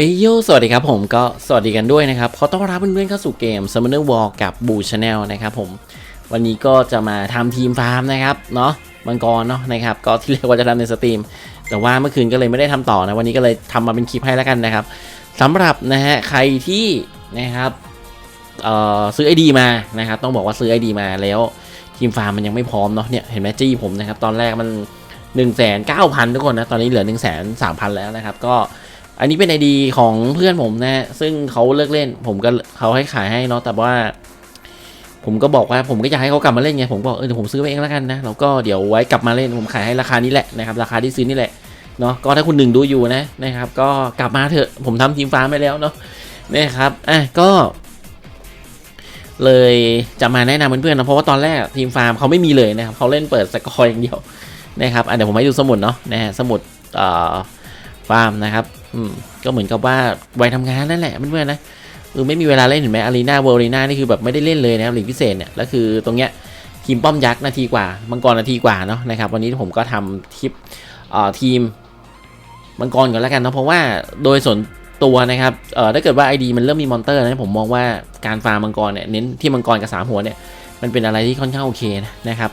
เอ้ยโยสวัสดีครับผมก็สวัสดีกันด้วยนะครับขอต้อนรับเพื่อนๆเข้าสู่เกม Summoner War กับบูชาแนลนะครับผมวันนี้ก็จะมาทำทีมฟาร์มนะครับเนาะมังกรเนาะนะครับก็ที่เรียกว่าจะทำในสตรีม แต่ว่าเมื่อคืนก็เลยไม่ได้ทำต่อนะ วันนี้ก็เลยทำมาเป็นคลิปให้แล้วกันนะครับสำหรับนะฮะใครที่นะครับเอ่อซื้อ ID มานะครับต้องบอกว่าซื้อ ID มาแล้วทีมฟาร์มมันยังไม่พร้อมเนาะเนี่ยเห็นไหมจี้ผมนะครับตอนแรกมัน 1 9 0 0 0ทุกคนนะตอนนี้เหลือ 1 3 0 0 0แล้วนะครับก็ อันนี้เป็นไอดีของเพื่อนผมนะซึ่งเขาเลิกเล่น ผมก็เขาให้ขายให้เนาะแต่ว่า ผมก็บอกว่าผมก็อยากให้เขากลับมาเล่นไงผมบอกเออเดี๋ยวผมซื้อไปเองแล้วกันนะแล้วก็เดี๋ยวไว้กลับมาเล่นผมขายให้ราคานี้แหละนะครับราคาที่ซื้อนี่แหละเนาะก็ถ้าคุณหนึ่งดูอยู่นะนะครับ ก็กลับมาเถอะผมทำทีมฟาร์มไปแล้วเนาะนะครับอะก็ เลยจะมาแนะนำเพื่อนๆนะเพราะว่าตอนแรกทีมฟาร์มเขาไม่มีเลยนะครับเขาเล่นเปิดสกอร์อย่างเดียวนะครับอะเดี๋ยวผมให้ดูสมุดเนาะนะฮะสมุดเอ่อฟาร์มนะครับ อืมก็เหมือนกับว่าวัยทำงานนั่นแหละเพื่อนๆนะเออไม่มีเวลาเล่นเห็นไหมอารีนาเวอร์ลีนานี่คือแบบไม่ได้เล่นเลยนะครับหลีกพิเศษเนี่ยแล้วคือตรงเนี้ยทีมป้อมยักษ์นาทีกว่า มังกรนาทีกว่าเนาะนะครับวันนี้ผมก็ทำคลิปเอ่อทีมมังกรก่อนแล้วกันเนาะเพราะว่าโดยส่วนตัวนะครับเอ่อถ้าเกิดว่า ID มันเริ่มมีมอนเตอร์นะผมมองว่าการฟาร์มมังกรเนี่ยเน้นที่มังกรกับสามหัวเนี่ยมันเป็นอะไรที่ค่อนข้างโอเคนะครับ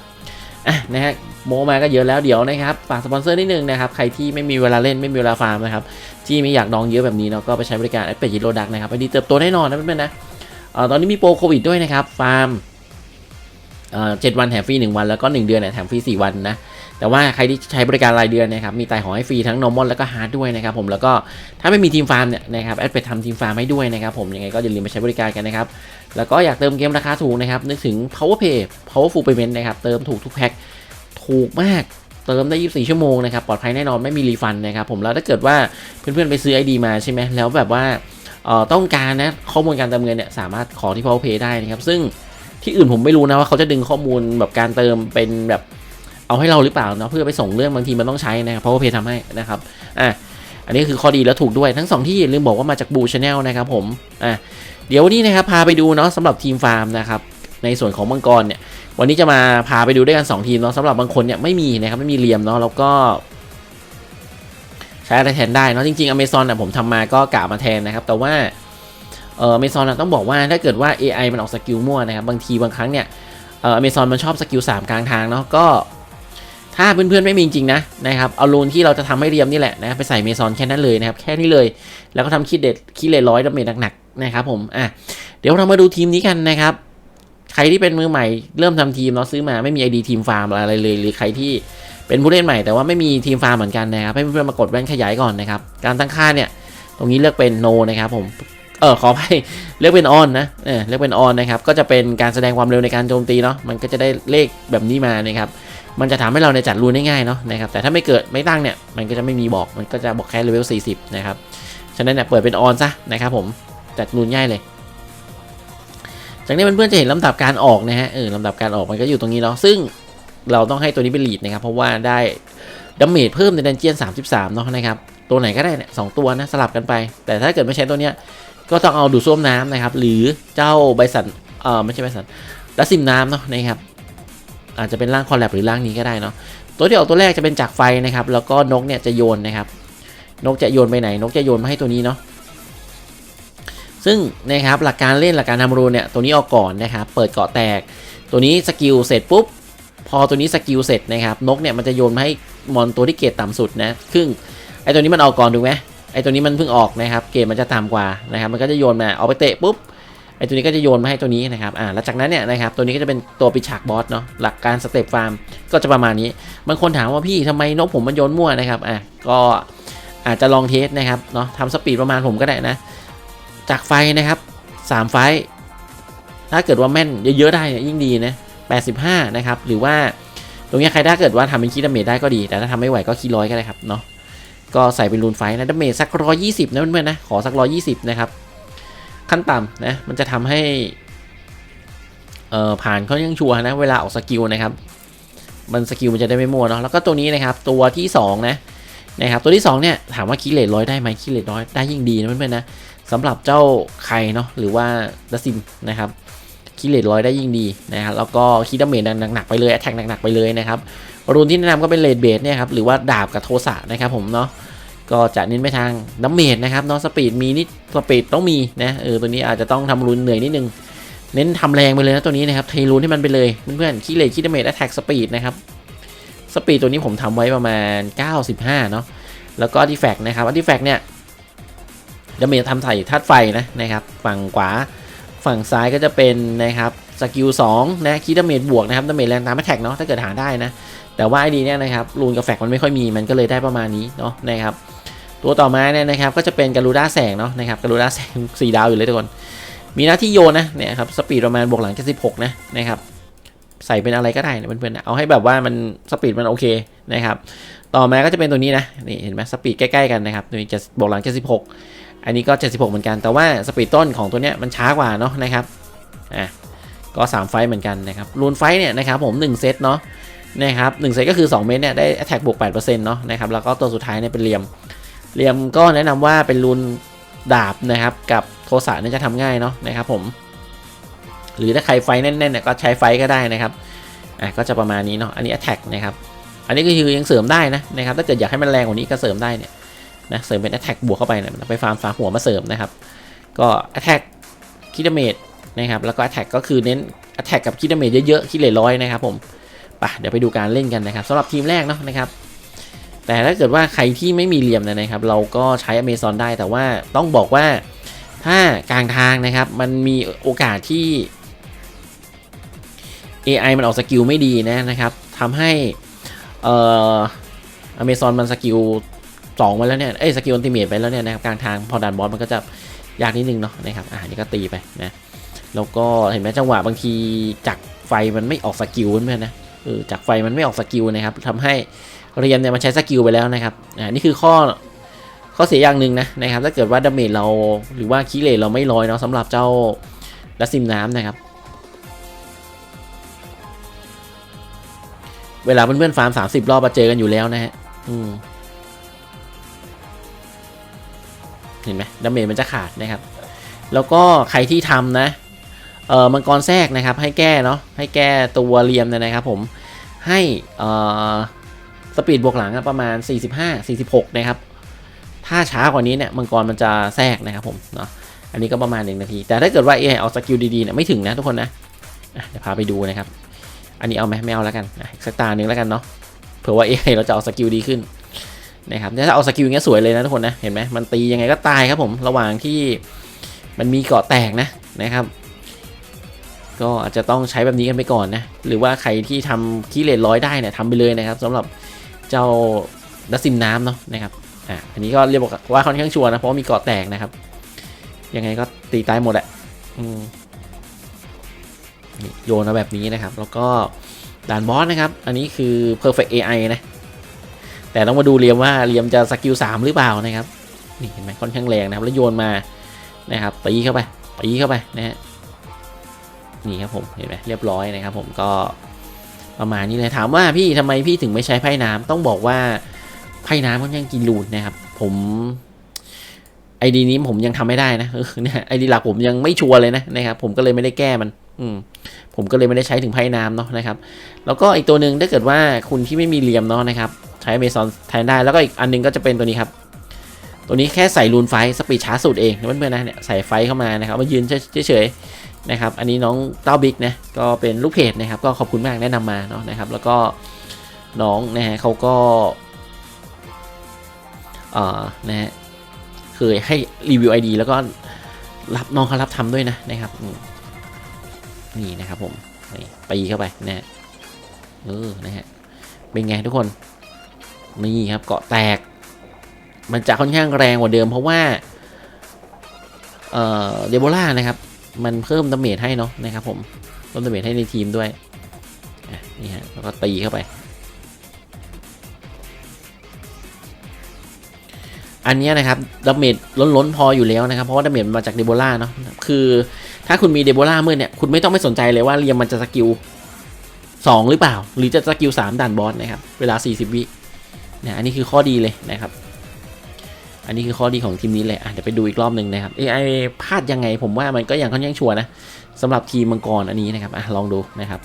อะนะฮะโมมาก็เยอะแล้วเดี๋ยวนะครับฝากสปอนเซอร์นิดนึงนะครับใครที่ไม่มีเวลาเล่นไม่มีเวลาฟาร์มนะครับที่ไม่อยากดองเยอะแบบนี้เนาะก็ไปใช้บริการแอปเปิลยิโรดักนะครับไปดีเติบโตแน่นอนนะเพื่อนๆนะตอนนี้มีโปรโควิดด้วยนะครับฟาร์มเอ่อเจ็ดวันแถมฟรีหนึ่งวันแล้วก็หนึ่งเดือนเนี่ยแถมฟรีสี่วันนะ แต่ว่าใครที่ใช้บริการรายเดือนนะครับมีไต่หอให้ฟรีทั้ง normal แล้วก็ hard ด้วยนะครับผมแล้วก็ถ้าไม่มีทีมฟาร์มเนี่ยนะครับแอดไปทำทีมฟาร์มให้ด้วยนะครับผมยังไงก็อย่าลืมไปใช้บริการกันนะครับแล้วก็อยากเติมเกมราคาถูกนะครับนึกถึง power pay powerful payment นะครับเติมถูกทุกแพ็คถูกมากเติมได้ 24 ชั่วโมงนะครับ ปลอดภัยแน่นอน ไม่มีรีฟันนะครับ ผม แล้วถ้าเกิดว่าเพื่อนๆ ไปซื้อ ID มาใช่ไหม แล้วแบบว่าต้องการนะ ข้อมูลการเติมเงินเนี่ย สามารถขอที่ Power Pay ได้นะครับ ซึ่งที่อื่นผมไม่รู้นะว่าเขาจะดึงข้อมูลแบบการเติมเป็นแบบ เอาให้เราหรือเปล่าเนาะเพื่อไปส่งเรื่องบางทีมันต้องใช้นะครับ Power Pay ทำให้นะครับอะอันนี้คือข้อดีแล้วถูกด้วยทั้งสองที่ลืมบอกว่ามาจากบูชาแนลนะครับผมอะเดี๋ยววันนี้นะครับพาไปดูเนาะสำหรับทีมฟาร์มนะครับในส่วนของมังกรเนี่ยวันนี้จะมาพาไปดูด้วยกัน 2 ทีมเนาะสำหรับบางคนเนี่ยไม่มีนะครับไม่มีเหลี่ยมเนาะแล้วก็ใช้อะไรแทนได้เนาะจริงๆ Amazon อะผมทำมาก็กะมาแทนนะครับ แต่ว่าเออ Amazon อะต้องบอกว่าถ้าเกิดว่า AI มันออกสกิลมั่วนะครับ บางทีบางครั้งเนี่ยเออ Amazon มันชอบสกิล3 กลางทางเนาะก็ ถ้าเพื่อนๆไม่มีจริงๆนะนะครับเอารูนที่เราจะทำให้เรียมนี่แหละนะไปใส่เมซอนแค่นั้นเลยนะครับแค่นี้เลยแล้วก็ทำคิดเด็ดคิดเลร้อยดาเมจหนักๆนะครับผมอะเดี๋ยวเรามาดูทีมนี้กันนะครับใครที่เป็นมือใหม่เริ่มทำทีมเนาะซื้อมาไม่มี ID ทีมฟาร์มอะไรเลย หรือใครที่เป็นผู้เล่นใหม่แต่ว่าไม่มีทีมฟาร์มเหมือนกันนะครับให้เพื่อนๆมากดแว่นขยายก่อนนะครับการตั้งค่าเนี่ยตรงนี้เลือกเป็น no นะครับผมเออขอไปเลือกเป็น on นนะเออเลือกเป็น on นะครับก็จะเป็นการแสดงความเร็วในการโจมตีเนาะมันก็จะได้เลขแบบนี้มานะครับ มันจะทำให้เราในจัดรูนได้ง่ายเนาะนะครับแต่ถ้าไม่เกิดไม่ตั้งเนี่ยมันก็จะไม่มีบอกมันก็จะบอกแค่เลเวล40 นะครับ ฉะนั้นเนี่ยเปิดเป็น on ซะนะครับผมจัดรูนง่ายเลย จากนี้เพื่อนๆจะเห็นลำดับการออกนะฮะเออลำดับการออกมันก็อยู่ตรงนี้เนาะซึ่งเราต้องให้ตัวนี้เป็นลีดนะครับ เพราะว่าได้ดาเมจเพิ่มในดันเจียน 33เนาะนะครับตัวไหนก็ได้เนี่ยสองตัวนะสลับกันไป แต่ถ้าเกิดไม่ใช้ตัวเนี้ยก็ต้องเอาดูดซ่วมน้ำนะครับ หรือเจ้าไบสันเออไม่ใช่ไบสันดัซิมน้ำเนาะนะครับ อาจจะเป็นร่างคอลแลบหรือร่างนี้ก็ได้เนาะตัวที่ออกตัวแรกจะเป็นจากไฟนะครับ แล้วก็นกเนี่ยจะโยนนะครับ นกจะโยนไปไหน นกจะโยนมาให้ตัวนี้เนาะซึ่งนะครับหลักการเล่นหลักการทำรูเนี่ยตัวนี้ออกก่อนนะครับ เปิดเกาะแตก ตัวนี้สกิลเสร็จปุ๊บพอตัวนี้สกิลเสร็จนะครับนกเนี่ยมันจะโยนมาให้มอนตัวที่เกรดต่ำสุดนะครึ่งไอตัวนี้มันออกก่อนถูกไหมไอตัวนี้มันเพิ่งออกนะครับ เกรดมันจะต่ำกว่านะครับ มันก็จะโยนมาเอาไปเตะปุ๊บ ไอตัวนี้ก็จะโยนมาให้ตัวนี้นะครับอ่าแล้วจากนั้นเนี่ยนะครับตัวนี้ก็จะเป็นตัวปิดฉากบอสเนาะหลักการสเต็ปฟาร์มก็จะประมาณนี้บางคนถามว่าพี่ทำไมนกผมมันโยนมั่วนะครับอะก็อาจจะลองเทสนะครับเนาะทำสปีดประมาณผมก็ได้นะ จากไฟนะครับ3ไฟถ้าเกิดว่าแม่นเยอะๆได้ยยิ่งดีนะ85 นะครับ หรือว่าตรงนี้ใครถ้าเกิดว่าทำเป็นคีดาเมจได้ก็ดี แต่ถ้าทำไม่ไหวก็คีร้อยก็ได้ครับเนาะก็ใส่เป็นรูนไฟนะดาเมจสัก 120 นะเพื่อนๆนะ ขอสัก 120 นะครับ ขั้นต่ำนะมันจะทำให้เอ่อผ่านเขายังชัวร์นะเวลาออกสกิลนะครับ มันสกิลมันจะได้ไม่มัวเนาะแล้วก็ตัวนี้นะครับตัวที่2นะนะครับตัวที่2เนี่ยถามว่าคีเลตร้อยได้ไหมคีเลตร้อยได้ยิ่งดีนะเพื่อนๆนะสำหรับเจ้าไคเนาะหรือว่าดัซซิมนะครับคิเลตร้อยได้ยิ่งดีนะครับแล้วก็คิดดาเมจหนักๆไปเลยแอตแทกหนักๆไปเลยนะครับรูนที่แนะนำก็เป็นเลดเบสเนี่ยครับหรือว่าดาบกับโทสะนะครับผมเนาะ ก็จะเน้นไปทางดัมเมจนะครับเนาะสปีดมีนิดสปีดต้องมีนะเออตัวนี้อาจจะต้องทำรุนเหนื่อยนิดนึง เน้นทำแรงไปเลยนะตัวนี้นะครับเทรูนให้มันไปเลยเพื่อนๆขี้เล็กขี้ดาเมจแอตแทกสปีดนะครับสปีดตัวนี้ผมทำไว้ประมาณ 95 เนาะแล้วก็ดีแฟกนะครับอันดีแฟกเนี่ยดาเมจทำใส่ธาตุไฟนะนะครับ ฝั่งขวาฝั่งซ้ายก็จะเป็นนะครับสกิล2นะคีดาเมจบวกนะครับดาเมจแรงตามแอตแทกเนาะถ้าเกิดหาได้นะ แต่ว่าไอดีเนี่ยนะครับรูนกับแฟกมันไม่ค่อยมีมันก็เลยได้ประมาณนี้เนาะนะครับ ตัวต่อมาเนี่ยนะครับก็จะเป็นการูด้าแสงเนาะนะครับการูด้าแสง4ดาวอยู่เลยทุกคน มีหน้าที่โยนนะเนี่ยครับสปีดประมาณบวกหลัง76นะนะครับใส่เป็นอะไรก็ได้นะเพื่อนๆนเอาให้แบบว่ามันสปีดมันโอเคนะครับต่อมาก็จะเป็นตัวนี้นะนี่เห็นไหมสปีดใกล้ๆกันนะครับตัวนี้จะบวกหลัง76อันนี้ก็ 76 เหมือนกัน แต่ว่าสปีดต้นของตัวเนี้ยมันช้ากว่าเนาะนะครับ อะ ก็ 3 ไฟเหมือนกันนะครับ รูนไฟเนี่ยนะครับผม 1 เซตเนาะ นะครับ1เซตก็คือ 2 เมตรเนี่ยได้ attack บวก8%เนาะนะครับ แล้วก็ตัวสุดท้ายเนี่ยเป็นเหลี่ยม เหลี่ยมก็แนะนำว่าเป็นรูนดาบนะครับ กับโทสะนี่จะทำง่ายเนาะนะครับผม หรือถ้าใครไฟแน่นๆเนี่ยก็ใช้ไฟก็ได้นะครับอะก็จะประมาณนี้เนาะอันนี้ attack นะครับอันนี้ก็คือยังเสริมได้นะนะครับถ้าเกิดอยากให้มันแรงกว่านี้ก็เสริมได้เนี่ยนะเสริมเป็น attack บวกเข้าไปเนี่ยไปฟาร์มฝาหัวมาเสริมนะครับ ก็ attack คิดเมจนะครับแล้วก็ attack ก็คือเน้น attack กับคิดเมจเยอะๆคิดเลยร้อยนะครับผมไปเดี๋ยวไปดูการเล่นกันนะครับสำหรับทีมแรกเนาะนะครับ แต่ถ้าเกิดว่าใครที่ไม่มีเหลี่ยมนะครับ เราก็ใช้อเมซอนได้แต่ว่าต้องบอกว่าถ้ากลางทางนะครับมันมีโอกาสที่ AI มันออกสกิลไม่ดีนะนะครับทำให้เอ่ออเมซอนมันสกิลสองไปแล้วเนี่ย เอ้ยสกิลอันติเมตไปแล้วเนี่ยนะครับกลางทางพอดันบอสมันก็จะยากนิดนึงเนาะนะครับ อ่านี่ก็ตีไปนะ แล้วก็เห็นไหมจังหวะบางทีจากไฟมันไม่ออกสกิลเพื่อนนะเออจากไฟมันไม่ออกสกิลนะครับทำให้ เรียนเนี่ยมันใช้สกิลไปแล้วนะครับอ่านี่คือข้อข้อเสียอย่างหนึ่งนะนะครับ ถ้าเกิดว่าดาเมจเราหรือว่าคีเลเราไม่ร้อยเนาะสำหรับเจ้าดัสซิมน้ำนะครับ เวลาเพื่อนๆฟาร์มสามสิบรอบมาเจอกันอยู่แล้วนะฮะอืมเห็นไหมดาเมจมันจะขาดนะครับ แล้วก็ใครที่ทำนะเอ่อมังกรแทรกนะครับ ให้แก้เนาะให้แก้ตัวเรียมเนี่ยนะครับผมให้เอ่อ สปีดบวกหลังประมาณ 45 46 นะครับ ถ้าช้ากว่านี้เนี่ยมังกรมันจะแทรกนะครับผมเนาะอันนี้ก็ประมาณ 1 นาที แต่ถ้าเกิดว่าเอเอาสกิลดีๆเนี่ยไม่ถึงนะทุกคนนะอะเดี๋ยวพาไปดูนะครับ อันนี้เอาไหมไม่เอาแล้วกันนะสักตาหนึ่งแล้วกันเนาะเผื่อว่าเอเราจะเอาสกิลดีขึ้นนะครับถ้าเอาสกิลอย่างเงี้ยสวยเลยนะทุกคนนะเห็นไหมมันตียังไงก็ตายครับผมระหว่างที่มันมีเกาะแตกนะนะครับ ก็อาจจะต้องใช้แบบนี้กันไปก่อนนะหรือว่าใครที่ทำคีเลตร้อยได้เนี่ยทำไปเลยนะครับสำหรับ เจ้าดัซซิมน้ำเนาะนะครับอะอันนี้ก็เรียกว่าค่อนข้างชัวร์นะเพราะว่ามีเกาะแตกนะครับ ยังไงก็ตีตายหมดแหละอืมนี่โยนมาแบบนี้นะครับ แล้วก็ด่านบอสนะครับ อันนี้คือ perfect AI นะ แต่ต้องมาดูเรียมว่าเรียมจะสกิล3หรือเปล่านะครับ นี่เห็นไหมค่อนข้างแรงนะครับ แล้วโยนมานะครับตีเข้าไปตีเข้าไปนะฮะนี่ครับผมเห็นไหมเรียบร้อยนะครับ ผมก็ ประมาณนี้เลยถามว่าพี่ทำไมพี่ถึงไม่ใช้ไพ่น้ำต้องบอกว่าไพ่น้ำค่อนข้างกินรูนนะครับ ผมไอดีนี้ผมยังทำไม่ได้นะเนี่ยไอดีหลักผมยังไม่ชัวร์เลยนะนะครับ ผมก็เลยไม่ได้แก้มัน อืมผมก็เลยไม่ได้ใช้ถึงไพ่น้ำเนาะนะครับ แล้วก็อีกตัวหนึ่งถ้าเกิดว่าคุณที่ไม่มีเหลี่ยมเนาะนะครับ ใช้เมซอนแทนได้แล้วก็อีกอันหนึงก็จะเป็นตัวนี้ครับ ตัวนี้แค่ใส่รูนไฟสปีดช้าสุดเองเพื่อนๆนะเนี่ยใส่ไฟเข้ามานะครับมายืนเฉย นะครับ อันนี้น้องเต้าบิ๊กนะก็เป็นลูกเพจนะครับ ก็ขอบคุณมากแนะนำมาเนาะนะครับ แล้วก็น้องนะฮะเขาก็เอ่อนะฮะเคยให้รีวิว ID แล้วก็รับน้องเขารับทำด้วยนะนะครับนี่นะครับผมนี่ตีเข้าไปนะฮะเออนะฮะเป็นไงทุกคนนี่ครับเกาะแตก มันจะค่อนข้างแรงกว่าเดิมเพราะว่าเอ่อเดโบล่านะครับ มันเพิ่มดาเมจให้เนาะนะครับผมเพิ่มดาเมจให้ในทีมด้วยนี่ฮะแล้วก็ตีเข้าไป อันนี้นะครับดาเมจล้นๆพออยู่แล้วนะครับ เพราะว่าดาเมจมาจากเดโบล่าเนาะคือถ้าคุณมีเดโบล่ามืดเนี่ยคุณไม่ต้องไม่สนใจเลยว่าเรียมมันจะสกิล2 หรือเปล่า หรือจะสกิล3ด่านบอสนะครับ เวลา 40 วินี่ยอันนี้คือข้อดีเลยนะครับ อันนี้คือข้อดีของทีมนี้เลยอะเดี๋ยวไปดูอีกรอบหนึ่งนะครับ AI พลาดยังไงผมว่ามันก็ยังค่อนข้างชัวร์นะสำหรับทีมมังกรอันนี้นะครับอะลองดูนะครับ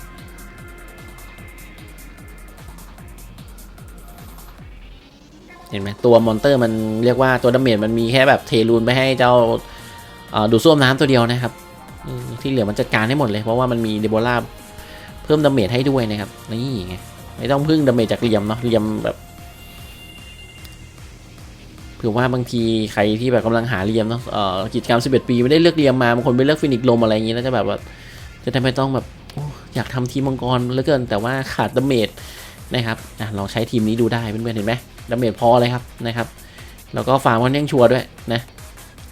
เห็นไหมตัวมอนเตอร์มันเรียกว่าตัวดาเมจมันมีแค่แบบเทรูนไปให้เจ้าดูดซ่วมน้ำตัวเดียวนะครับ ที่เหลือมันจัดการให้หมดเลย เพราะว่ามันมีเดโบราเพิ่มดาเมจให้ด้วยนะครับนี่ไงไม่ต้องพึ่งดาเมจจากเหลี่ยมเนาะเหลี่ยมแบบ เผื่อว่าบางทีใครที่แบบกำลังหาเหลี่ยมเนาะเอ่อกิจกรรม 11 ปีไม่ได้เลือกเหลี่ยมมาบางคนไปเลือกฟินิกซ์ลมอะไรอย่างงี้แล้วจะแบบว่าจะได้ไม่ต้องแบบอยากทำทีมมังกรเหลือเกินแต่ว่าขาดดาเมจนะครับอะลองใช้ทีมนี้ดูได้เพื่อนๆเห็นไหมดาเมจพอเลยครับนะครับ แล้วก็ฟาร์มมันยังชัวร์ด้วยนะ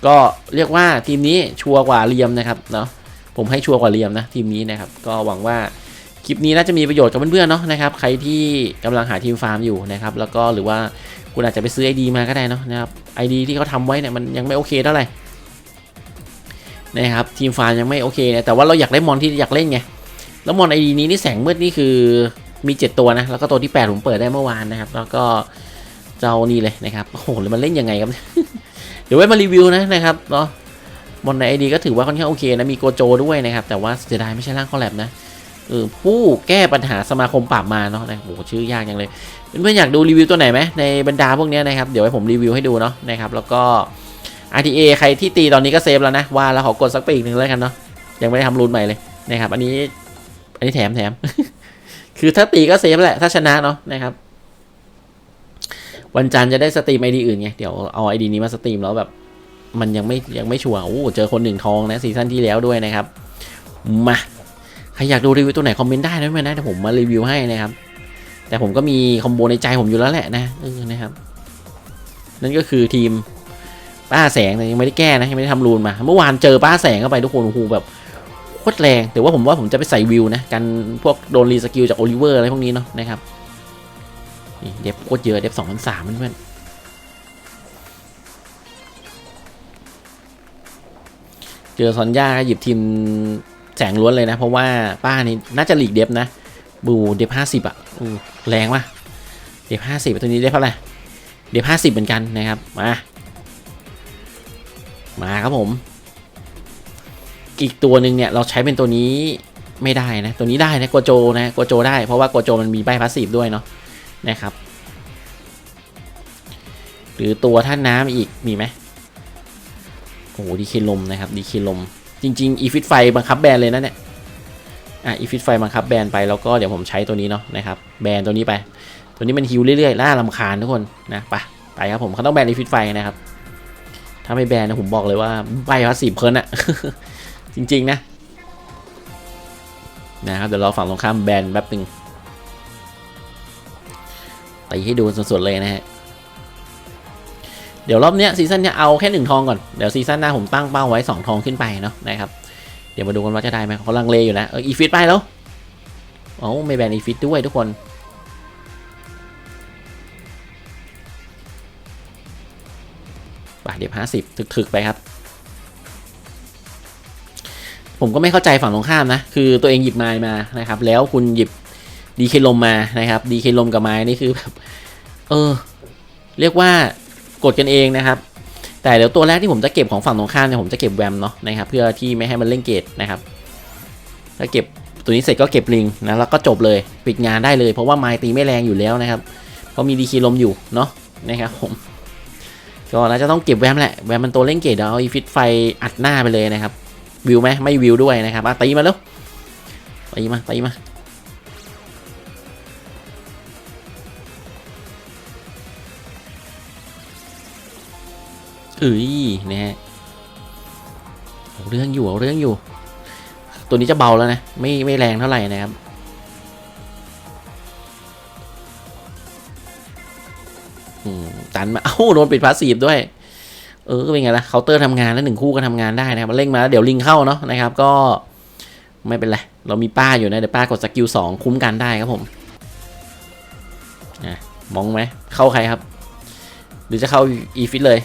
ก็เรียกว่าทีมนี้ชัวร์กว่าเรียมนะครับเนาะผมให้ชัวร์กว่าเรียมนะทีมนี้นะครับ ก็หวังว่า ลิปนี้น่าจะมีประโยชน์กับเพื่อนๆเนาะนะครับใครที่กำลังหาทีมฟาร์มอยู่นะครับแล้วก็หรือว่าคุณอาจจะไปซื้อ ID มาก็ได้เนาะนะครับ ID ที่เขาทำไว้เนี่ยมันยังไม่โอเคเท่าไหร่นะครับทีมฟาร์มยังไม่โอเคนะแต่ว่าเราอยากได้มอนที่อยากเล่นไงแล้วมอน ID นี้นี่แสงมืดนี่คือมี 7 ตัวนะแล้วก็ตัวที่ 8 ผมเปิดได้เมื่อวานนะครับ แล้วก็เจ้านี่เลยนะครับโอ้โหแล้วมันเล่นยังไงครับ เดี๋ยวไว้มารีวิวนะนะครับเนาะมอนในไอดีก็ถือว่าค่อนข้างโอเคนะมีโกโจด้วยนะครับแต่ว่าเสียดายไม่ใช่ร่างคอลแลบนะ เออผู้แก้ปัญหาสมาคมปราบมารเนาะนะโอ้โหชื่อยากจังเลยเพื่อนๆอยากดูรีวิวตัวไหนไหมในบรรดาพวกนี้นะครับ เดี๋ยวให้ผมรีวิวให้ดูเนาะนะครับแล้วก็ RTA ใครที่ตีตอนนี้ก็เซฟแล้วนะว่าแล้วขอกดสักปีกหนึ่งแล้วกันเนาะยังไม่ได้ทำรูนใหม่เลยนะครับอันนี้อันนี้แถมแถม คือถ้าตีก็เซฟแหละถ้าชนะเนาะนะครับ วันจันทร์จะได้สตรีมไอดีอื่นไงเดี๋ยวเอาไอดีนี้มาสตรีมแล้วแบบ มันยังไม่ยังไม่ชัวร์โอ้เจอคนหนึ่งทองนะซีซั่นที่แล้วด้วยนะครับมา รอยากดูรีวิวตัวไหนคอมเมนต์ได้นะเพื่อนนะเดี๋ยวผมมารีวิวให้นะครับ แต่ผมก็มีคอมโบในใจผมอยู่แล้วแหละนะเออนะครับ นั่นก็คือทีมป้าแสงแต่ยังไม่ได้แก้นะยังไม่ได้ทำรูนมา เมื่อวานเจอป้าแสงเข้าไปทุกคนโอ้โหแบบโคตรแรงแต่ว่าผมว่าผมจะไปใส่วิวนะกันพวกโดนรีสกิลจากโอลิเวอร์อะไรพวกนี้เนาะนะครับนี่เดฟโคตรเยอะเดฟสองพันสามเพื่อนเจอซอนย่าหยิบทีม แสงล้วนเลยนะ เพราะว่าป้านี่น่าจะหลีกเดฟนะ บูเดฟห้าสิบอะแรงว่ะเดฟห้าสิบตัวนี้เดฟเท่าไหร่เดฟห้าสิบเหมือนกันนะครับ มา มาครับผม อีกตัวหนึ่งเนี่ยเราใช้เป็นตัวนี้ไม่ได้นะ ตัวนี้ได้นะโกโจนะโกโจได้เพราะว่าโกโจมันมีใบพาสซีฟด้วยเนาะนะครับ หรือตัวท่านน้ำอีกมีไหมโอ้โหดีเคลมนะครับดีเคลม จริงๆอีฟิตไฟบังคับแบนเลยนะเนี่ยอะอีฟิตไฟบังคับแบนไปแล้วก็เดี๋ยวผมใช้ตัวนี้เนาะนะครับแบนตัวนี้ไป ตัวนี้มันฮิวเรื่อยๆล่าลำคาญทุกคนนะไปไปครับผมเขาต้องแบนอีฟิตไฟนะครับถ้าไม่แบนนะผมบอกเลยว่าใบพาสซีฟเพลินอะจริง ๆ นะนะครับเดี๋ยวเราฝั่งตรงข้ามแบนแป๊บหนึ่งตีให้ดูสดๆเลยนะฮะ ดี๋ยวรอบเนี้ยซีซั่นเนี้ยเอาแค่หนึ่งทองก่อน เดี๋ยวซีซั่นหน้าผมตั้งเป้าไว้สองทองขึ้นไปเนาะนะครับ เดี๋ยวมาดูกันว่าจะได้ไหมเขาลังเลอยู่นะเอออีฟิตไปแล้วโอ้ไม่แบนอีฟิตด้วยทุกคนบาทเดียบห้าสิบถึกๆไปครับ ผมก็ไม่เข้าใจฝั่งตรงข้ามนะ คือตัวเองหยิบไม้มานะครับ แล้วคุณหยิบดีเคลมมานะครับดีเคลมกับไม้นี่คือแบบเออ เรียกว่า กดกันเองนะครับ แต่เดี๋ยวตัวแรกที่ผมจะเก็บของฝั่งตรงข้ามเนี่ยผมจะเก็บแวมเนาะนะครับเพื่อที่ไม่ให้มันเล่นเกตนะครับถ้าเก็บตัวนี้เสร็จก็เก็บลิงนะแล้วก็จบเลยปิดงานได้เลย เพราะว่าไม้ตีไม่แรงอยู่แล้วนะครับเพราะมีดีเคลมอยู่เนาะนะครับผมก็น่าจะต้องเก็บแวมแหละแวมมันตัวเล่นเกตเดี๋ยวเอาอีฟิตไฟอัดหน้าไปเลยนะครับวิวไหมไม่วิวด้วยนะครับอะตีมาแล้วตีมาตีมา เอ้ยนะฮะเอาเรื่องอยู่เอาเรื่องอยู่ ตัวนี้จะเบาแล้วนะ ไม่ไม่แรงเท่าไหร่นะครับอืมตันมา เอ้าโดนปิดพาสซีฟด้วย เออเป็นไงล่ะเคาน์เตอร์ทำงานแล้วหนึ่งคู่ก็ทำงานได้นะครับมันเร่งมาแล้วเดี๋ยวลิงเข้าเนาะนะครับ ก็ไม่เป็นไร เรามีป้าอยู่นะ เดี๋ยวป้ากดสกิลสองคุ้มกันได้ครับผมนะมองไหม เข้าใครครับ หรือจะเข้าอีฟิตเลย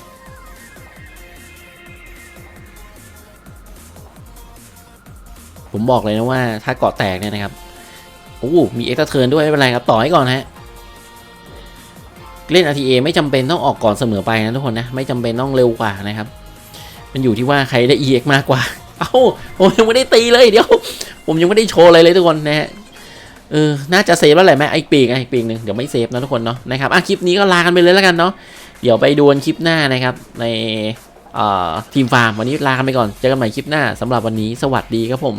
ผมบอกเลยนะว่าถ้าเกาะแตกเนี่ยนะครับโอ้มีเอ็กซ์เทิร์นด้วยไม่เป็นไรครับต่อให้ก่อนฮะเล่น RTA ไม่จำเป็นต้องออกก่อนเสมอไปนะทุกคนนะไม่จำเป็นต้องเร็วกว่านะครับ มันอยู่ที่ว่าใครได้ EX มากกว่า เอ้าผมยังไม่ได้ตีเลยเดี๋ยว ผมยังไม่ได้โชว์อะไรเลยทุกคนนะฮะเออน่าจะเซฟแล้วแหละแม่ไอ้ปีกไอ้ปีกหนึ่งเดี๋ยวไม่เซฟนะทุกคนเนาะนะครับอะคลิปนี้ก็ลากันไปเลยแล้วกันเนาะเดี๋ยวไปดูนคลิปหน้านะครับ ในทีมฟาร์มวันนี้ลากันไปก่อนเจอกันใหม่คลิปหน้าสำหรับวันนี้สวัสดีครับผม